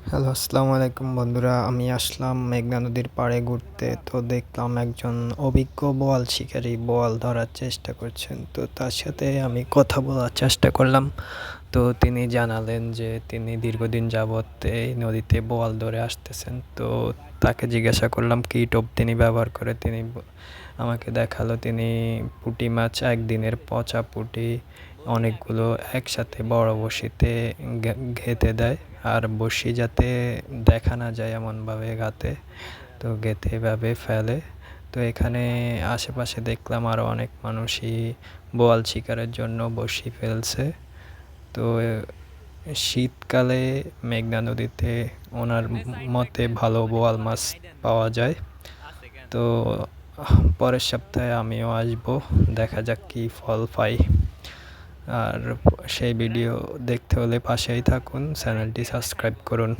Hello আসসালামু আলাইকুম বন্ধুরা। আমি আসলাম মেঘনা নদীর পাড়ে ঘুরতে। তো দেখলাম একজন অভিজ্ঞ বোয়াল শিকারী বোয়াল ধরার চেষ্টা করছেন। তো তার সাথে আমি কথা বলার চেষ্টা করলাম। তো তিনি জানালেন যে তিনি দীর্ঘদিন যাবৎ এই নদীতে বোয়াল ধরে আসতেছেন। তো তাকে জিজ্ঞাসা করলাম, কী টোপ তিনি ব্যবহার করে? তিনি আমাকে দেখাল, তিনি পুঁটি মাছ, একদিনের পচা পুঁটি, অনেকগুলো একসাথে বড় বসিতে ঘেঁথে দেয়। আর বড়শি যাতে দেখা না যায় এমনভাবে গাতে তো গেঁথে এভাবে ফেলে। তো এখানে আশেপাশে দেখলাম আরও অনেক মানুষই বোয়াল শিকারের জন্য বড়শি ফেলছে। তো শীতকালে মেঘনা নদীতে ওনার মতে ভালো বোয়াল মাছ পাওয়া যায়। তো পরের সপ্তাহে আমিও আসব। দেখা যাক কী ফল পাই। আর সেই ভিডিও দেখতে হলে পাশেই থাকুন চ্যানেলটি সাবস্ক্রাইব করুন।